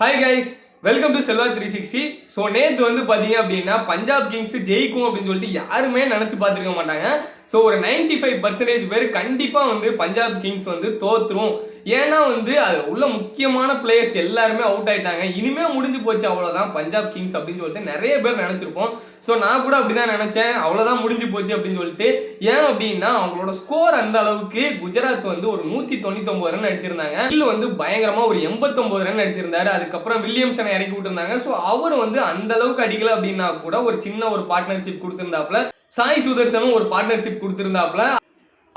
Hi guys welcome to Selva three sixty so நேற்று வந்து பார்த்தீங்க அப்படின்னா பஞ்சாப் கிங்ஸ் ஜெயிக்கும் அப்படின்னு சொல்லிட்டு யாருமே நினச்சி பார்த்துருக்க மாட்டாங்க. ஸோ ஒரு 95% ஃபைவ் பர்சன்டேஜ் பேர் கண்டிப்பாக வந்து பஞ்சாப் கிங்ஸ் வந்து தோற்றுரும் ஏன்னா வந்து அது உள்ள முக்கியமான பிளேயர்ஸ் எல்லாருமே அவுட் ஆயிட்டாங்க. இனிமே முடிஞ்சு போச்சு அவ்வளோதான் பஞ்சாப் கிங்ஸ் அப்படின்னு சொல்லிட்டு நிறைய பேர் நினச்சிருப்போம். ஸோ நான் கூட அப்படிதான் நினச்சேன். அவ்வளோதான் முடிஞ்சு போச்சு அப்படின்னு சொல்லிட்டு. ஏன் அப்படின்னா அவங்களோட ஸ்கோர் அந்த அளவுக்கு குஜராத் வந்து ஒரு நூற்றி தொண்ணூத்தொம்பது ரன் அடிச்சிருந்தாங்க. கில் வந்து பயங்கரமா ஒரு எண்பத்தொம்பது ரன் அடிச்சிருந்தாரு. அதுக்கப்புறம் வில்லியம்சனை இறக்கி விட்டுருந்தாங்க. ஸோ அவர் வந்து அந்த அளவுக்கு அடிக்கல அப்படின்னா கூட ஒரு சின்ன ஒரு பார்ட்னர்ஷிப் கொடுத்துருந்தாப்புல. சாய் சுதர்சனும் ஒரு பார்ட்னர்ஷிப் கொடுத்துருந்தாப்புல.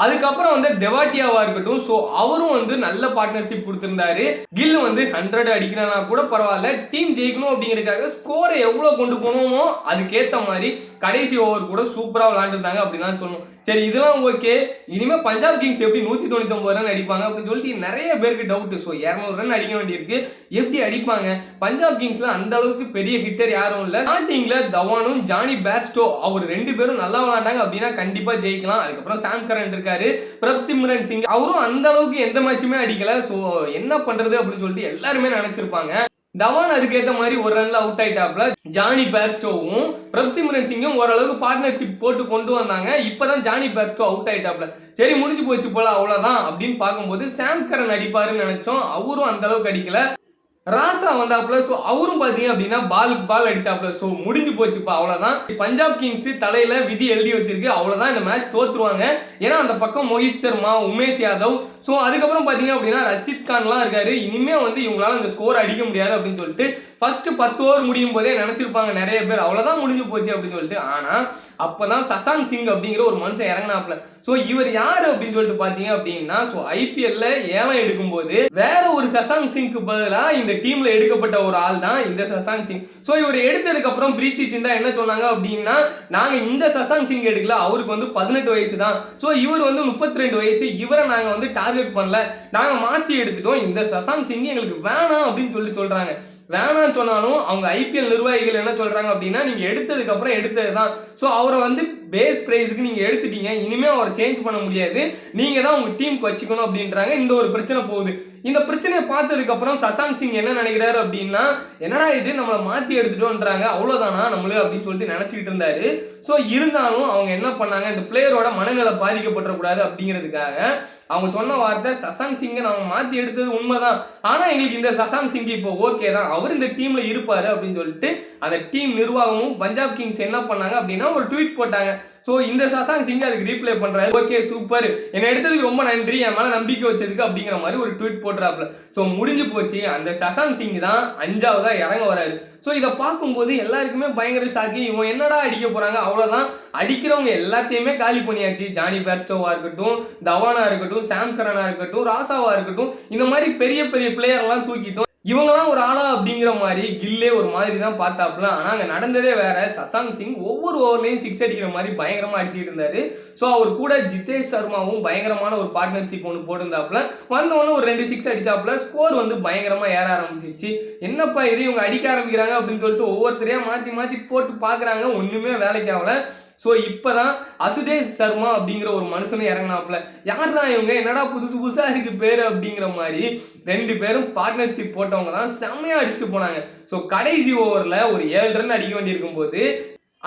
அதுக்கப்புறம் வந்து தெவாட்டியாவா இருக்கட்டும் ஸோ அவரும் வந்து நல்ல பார்ட்னர்ஷிப் கொடுத்திருந்தாரு. கில் வந்து ஹண்ட்ரட் அடிக்கிறனா கூட பரவாயில்ல. டீம் ஜெயிக்கணும் அப்படிங்கிறதுக்காக ஸ்கோரை எவ்வளோ கொண்டு போகணுமோ அதுக்கேற்ற மாதிரி கடைசி ஓவர் கூட சூப்பராக விளாண்டுருந்தாங்க அப்படின்னு தான் சொல்லணும். சரி இதெல்லாம் ஓகே இனிமேல் பஞ்சாப் கிங்ஸ் எப்படி நூற்றி தொண்ணூத்தொம்பது ரன் அடிப்பாங்க அப்படின்னு சொல்லிட்டு நிறைய பேருக்கு டவுட் ஸோ இரநூறு ரன் அடிக்க வேண்டியிருக்கு. எப்படி அடிப்பாங்க? பஞ்சாப் கிங்ஸ்ல அந்த அளவுக்கு பெரிய ஹிட்டர் யாரும் இல்லை. ஸ்டார்டிங்கில் தவானும் ஜானி பேர்ஸ்டோ அவர் ரெண்டு பேரும் நல்லா விளாண்டாங்க அப்படின்னா கண்டிப்பாக ஜெயிக்கலாம். அதுக்கப்புறம் சாம் கரன் இருக்காரு. பிரப் சிம்ரன் சிங் அவரும் அந்த அளவுக்கு எந்த மேட்சுமே அடிக்கல. ஸோ என்ன பண்றது அப்படின்னு சொல்லிட்டு எல்லாருமே நினைச்சிருப்பாங்க. தவான் அதுக்கேற்ற மாதிரி ஒரு ரன்ல அவுட் ஆயிட்டாப்ல ஜானி பேர்ஸ்டோவும் பிரப் சிம்ரன் சிங்கும் ஓரளவுக்கு பார்ட்னர்ஷிப் போட்டு கொண்டு வந்தாங்க. இப்பதான் ஜானி பேர்ஸ்டோ அவுட் ஆயிட்டாப்ல சரி முடிஞ்சு போச்சு போல அவ்வளவுதான் அப்படின்னு பார்க்கும்போது சாம் கரன் அடிப்பாருன்னு நினைச்சோம். அவரும் அந்த அளவுக்கு அடிக்கல. ராசா வந்தாப்புல ஸோ அவரும் பார்த்தீங்க அப்படின்னா பாலுக்கு பால் அடிச்சாப்புல. ஸோ முடிஞ்சு போச்சுப்பா அவ்வளோதான் பஞ்சாப் கிங்ஸ் தலையில விதி எழுதி வச்சிருக்கு அவ்வளோதான் இந்த மேட்ச் தோத்துருவாங்க. ஏன்னா அந்த பக்கம் மோஹித் சர்மா உமேஷ் யாதவ். ஸோ அதுக்கப்புறம் பார்த்தீங்க அப்படின்னா ரஷித் கான்லாம் இருக்காரு. இனிமே வந்து இவங்களால இந்த ஸ்கோர் அடிக்க முடியாது அப்படின்னு சொல்லிட்டு ஃபர்ஸ்ட் பத்து ஓவர் முடியும் போதே நினைச்சிருப்பாங்க நிறைய பேர். அவ்வளோதான் முடிஞ்சு போச்சு அப்படின்னு சொல்லிட்டு. ஆனால் அப்பதான் சசாங் சிங் அப்படிங்கிற ஒரு மனுஷன் இறங்கினாப்ல ஸோ இவர் யார் அப்படின்னு சொல்லிட்டு பார்த்தீங்க அப்படின்னா ஸோ ஐபிஎல்ல ஏலம் எடுக்கும்போது வேற ஒரு சசாங் சிங்க்கு பதிலாக இந்த டீம்ல எடுக்கப்பட்ட ஒரு ஆள் தான் இந்த சசாங் சிங். ஸோ இவர் எடுத்ததுக்கு அப்புறம் பிரீத்தி சிந்தா என்ன சொன்னாங்க அப்படின்னா நாங்கள் இந்த சசாங் சிங் எடுக்கல அவருக்கு வந்து பதினெட்டு வயசு தான். ஸோ இவர் வந்து முப்பத்தி ரெண்டு வயசு இவரை நாங்கள் வந்து டார்கெட் பண்ணல. நாங்கள் மாற்றி எடுத்துட்டோம். இந்த சசாங் சிங் எங்களுக்கு வேணாம் அப்படின்னு சொல்லி சொல்கிறாங்க வேணாம்னு சொன்னாலும் அவங்க ஐபிஎல் நிர்வாகிகள் என்ன சொல்கிறாங்க அப்படின்னா நீங்கள் எடுத்ததுக்கப்புறம் எடுத்தது தான் ஸோ அவரை வந்து பேஸ் ப்ரைஸுக்கு நீங்கள் எடுத்துட்டீங்க. இனிமேல் அவரை சேஞ்ச் பண்ண முடியாது. நீங்கள் தான் உங்கள் டீமுக்கு வச்சுக்கணும் அப்படின்றாங்க. இந்த ஒரு பிரச்சனை போகுது. இந்த பிரச்சனையை பார்த்ததுக்கப்புறம் சசாந்த் சிங் என்ன நினைக்கிறாரு அப்படின்னா என்னடா இது? நம்மளை மாற்றி எடுத்துட்டோன்றாங்க அவ்வளோதானா நம்மளு? அப்படின்னு சொல்லிட்டு நினச்சிக்கிட்டு இருந்தாரு. ஸோ இருந்தாலும் அவங்க என்ன பண்ணாங்க? இந்த பிளேயரோட மனநிலை பாதிக்கப்படக்கூடாது அப்படிங்கிறதுக்காக அவங்க சொன்ன வார்த்தை சசாந்த் சிங்கை நம்ம மாற்றி எடுத்தது உண்மைதான். ஆனால் எங்களுக்கு இந்த சசாந்த் சிங் இப்போ ஓகே தான். அவர் இந்த டீமில் இருப்பார் அப்படின்னு சொல்லிட்டு அந்த டீம் நிர்வாகமும் பஞ்சாப் கிங்ஸ் என்ன பண்ணாங்க அப்படின்னா ஒரு ட்வீட் போட்டாங்க. ஸோ இந்த சசாங் சிங் அதுக்கு ரீப்ளை பண்ணுறாரு ஓகே சூப்பர் என்னை எடுத்ததுக்கு ரொம்ப நன்றி. என் மேல நம்பிக்கை வச்சதுக்கு அப்படிங்கிற மாதிரி ஒரு ட்வீட் போட்டுறாப்ல ஸோ முடிஞ்சு போச்சு. அந்த சசாங் சிங் தான் அஞ்சாவதா இறங்க வராரு. ஸோ இதை பார்க்கும்போது எல்லாருக்குமே பயங்கர ஷாக்கு இவன் என்னடா அடிக்க போறாங்க? அவ்வளோதான் அடிக்கிறவங்க எல்லாத்தையுமே காலி பண்ணியாச்சு. ஜானி பேர்ஸ்டோவாக இருக்கட்டும் தவானா இருக்கட்டும் சாம் கரனா இருக்கட்டும் ராசாவா இருக்கட்டும். இந்த மாதிரி பெரிய பெரிய பிளேயர்லாம் தூக்கிட்டோம். இவங்கலாம் ஒரு ஆளா அப்படிங்கிற மாதிரி கில்லே ஒரு மாதிரி தான் பார்த்தாப்புல. ஆனால் அங்கே நடந்ததே வேற. சசாந்த் சிங் ஒவ்வொரு ஓவர்லையும் சிக்ஸ் அடிக்கிற மாதிரி பயங்கரமாக அடிச்சுட்டு இருந்தாரு. ஸோ அவர் கூட ஜிதேஷ் சர்மாவும் பயங்கரமான ஒரு பார்ட்னர்ஷிப் ஒன்று போட்டிருந்தாப்புல. வந்தவொடனே ஒரு ரெண்டு சிக்ஸ் அடிச்சாப்புல. ஸ்கோர் வந்து பயங்கரமாக ஏற ஆரம்பிச்சிச்சு என்னப்பா இது இவங்க அடிக்க ஆரம்பிக்கிறாங்க அப்படின்னு சொல்லிட்டு ஒவ்வொருத்தரையும் மாற்றி மாற்றி போட்டு பார்க்குறாங்க ஒன்றுமே வேலைக்கு ஆகலை. ஸோ இப்போதான் அசுதேஷ் சர்மா அப்படிங்கிற ஒரு மனுஷனும் இறங்கினாப்புல. யாருடா இவங்க? என்னடா புதுசு புதுசாக இருக்கு பேர் அப்படிங்கிற மாதிரி ரெண்டு பேரும் பார்ட்னர்ஷிப் போட்டவங்க தான் செம்மையாக அடிச்சுட்டு போனாங்க. ஸோ கடைசி ஓவரில் ஒரு ஏழு ரன் அடிக்க வேண்டியிருக்கும் போது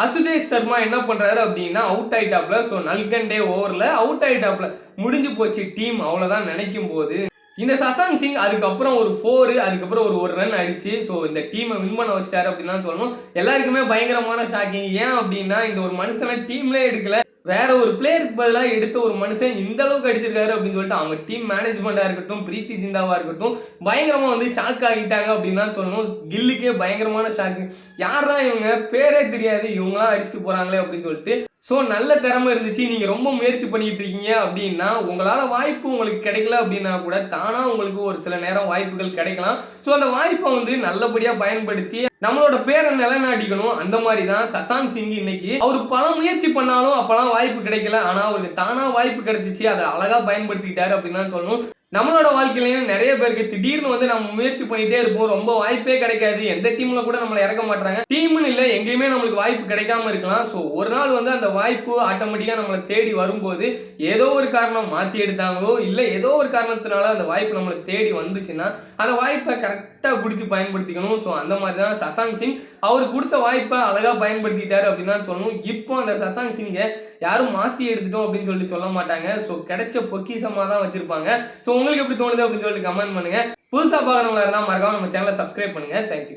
அசுதேஷ் சர்மா என்ன பண்றாரு அப்படின்னா அவுட் ஆயிட்டாப்ல ஸோ நல்கண்டே ஓவரில் அவுட் ஆயிட்டாப்ல முடிஞ்சு போச்சு டீம் அவ்வளோதான் நினைக்கும் போது இந்த சசாங் சிங் அதுக்கப்புறம் ஒரு ஃபோர் அதுக்கப்புறம் ஒரு ஒரு ரன் அடிச்சு ஸோ இந்த டீமை வின் பண்ண வச்சிட்டாரு அப்படின்னு தான் சொல்லணும். எல்லாருக்குமே பயங்கரமான ஷாக்கிங் ஏன் அப்படின்னா இந்த ஒரு மனுஷனை டீம்ல எடுக்கல. வேற ஒரு பிளேயருக்கு பதிலாக எடுத்த ஒரு மனுஷன் இந்த அளவுக்கு அடிச்சிருக்காரு அப்படின்னு சொல்லிட்டு அவங்க டீம் மேனேஜ்மெண்ட்டாக இருக்கட்டும் பிரீத்தி ஜிந்தாவாக இருக்கட்டும் பயங்கரமாக வந்து ஷாக் ஆகிட்டாங்க அப்படின்னு தான் சொல்லணும். கில்லுக்கே பயங்கரமான ஷாக்கு யாரா இவங்க? பேரே தெரியாது. இவங்களாம் அடிச்சுட்டு போகிறாங்களே அப்படின்னு சொல்லிட்டு ஸோ நல்ல திறமை இருந்துச்சு. நீங்கள் ரொம்ப முயற்சி பண்ணிட்டு இருக்கீங்க அப்படின்னா உங்களால் வாய்ப்பு உங்களுக்கு கிடைக்கல அப்படின்னா கூட தானாக உங்களுக்கு ஒரு சில நேரம் வாய்ப்புகள் கிடைக்கலாம். ஸோ அந்த வாய்ப்பை வந்து நல்லபடியாக பயன்படுத்தி நம்மளோட பேரை நிலைநாட்டிக்கணும். அந்த மாதிரி தான் சசாந்த் சிங் இன்னைக்கு. அவர் பல முயற்சி பண்ணாலும் அப்பெல்லாம் வாய்ப்பு கிடைக்கல. ஆனால் அவருக்கு தானாக வாய்ப்பு கிடைச்சிச்சு. அதை அழகாக பயன்படுத்திக்கிட்டாரு அப்படின்னு தான் சொல்லணும். நம்மளோட வாழ்க்கையிலையும் நிறைய பேருக்கு திடீர்னு வந்து நம்ம முயற்சி பண்ணிட்டே இருப்போம். ரொம்ப வாய்ப்பே கிடைக்காது. எந்த டீம்ல கூட நம்மளை இறக்க மாட்டாங்க டீம்னு இல்லை எங்கேயுமே நம்மளுக்கு வாய்ப்பு கிடைக்காம இருக்கலாம். ஸோ ஒரு நாள் வந்து அந்த வாய்ப்பு ஆட்டோமேட்டிக்காக நம்மளை தேடி வரும்போது ஏதோ ஒரு காரணம் மாற்றி எடுத்தாங்களோ இல்லை ஏதோ ஒரு காரணத்தினால அந்த வாய்ப்பு நம்மளை தேடி வந்துச்சுன்னா அந்த வாய்ப்பை கரெக்டாக பிடிச்சி பயன்படுத்திக்கணும். ஸோ அந்த மாதிரி தான் சசாங் சிங். அவர் கொடுத்த வாய்ப்பை அழகாக பயன்படுத்திட்டாரு அப்படின்னு தான் சொல்லணும். இப்போ அந்த சசாங் சிங்கை யாரும் மாற்றி எடுத்துட்டோம் அப்படின்னு சொல்லிட்டு சொல்ல மாட்டாங்க. ஸோ கிடைச்ச பொக்கிஷமாக தான் வச்சுருப்பாங்க. ஸோ உங்களுக்கு எப்படி தோணுது அப்படின்னு சொல்லிட்டு கமெண்ட் பண்ணுங்க. புதுசாக பார்க்குறவங்களா இருந்தால் மறக்காம நம்ம சேனலை சப்ஸ்கிரைப் பண்ணுங்க. தேங்க்யூ